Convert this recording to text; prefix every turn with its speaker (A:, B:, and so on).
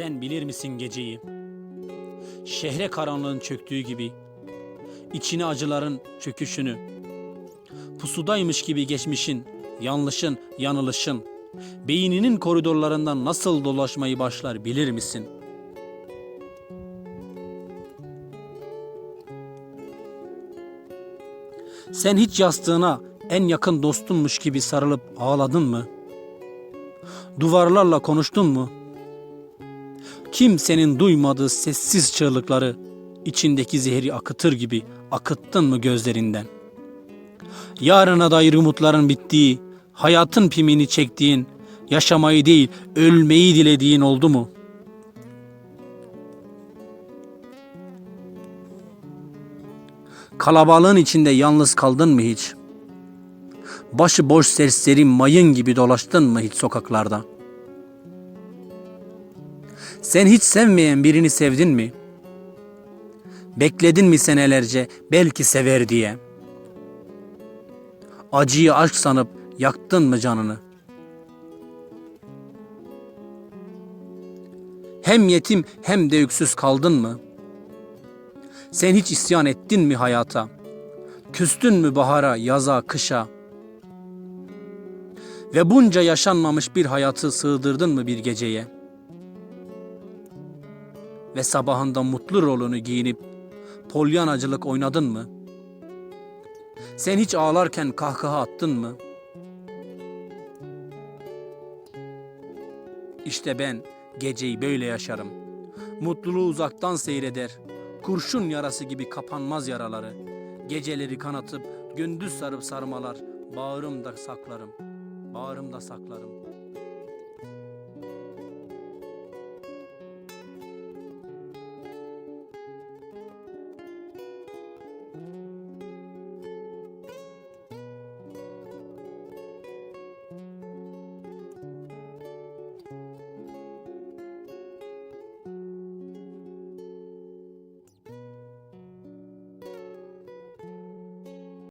A: Sen bilir misin geceyi? Şehre karanlığın çöktüğü gibi, içine acıların çöküşünü, pusudaymış gibi geçmişin, yanlışın, yanılışın, beyninin koridorlarından nasıl dolaşmayı başlar bilir misin? Sen hiç yastığına en yakın dostunmuş gibi sarılıp ağladın mı? Duvarlarla konuştun mu? Kimsenin duymadığı sessiz çığlıkları içindeki zehri akıtır gibi akıttın mı gözlerinden? Yarına dair umutların bittiği, hayatın pimini çektiğin, yaşamayı değil ölmeyi dilediğin oldu mu? Kalabalığın içinde yalnız kaldın mı hiç? Başı boş serseri mayın gibi dolaştın mı hiç sokaklarda? Sen hiç sevmeyen birini sevdin mi? Bekledin mi senelerce belki sever diye? Acıyı aşk sanıp yaktın mı canını? Hem yetim hem de öksüz kaldın mı? Sen hiç isyan ettin mi hayata? Küstün mü bahara, yaza, kışa? Ve bunca yaşanmamış bir hayatı sığdırdın mı bir geceye? Ve sabahında mutlu rolünü giyinip polyanacılık oynadın mı? Sen hiç ağlarken kahkaha attın mı? İşte ben geceyi böyle yaşarım. Mutluluğu uzaktan seyreder. Kurşun yarası gibi kapanmaz yaraları. Geceleri kanatıp gündüz sarıp sarmalar. Bağrımda saklarım. Bağrımda saklarım.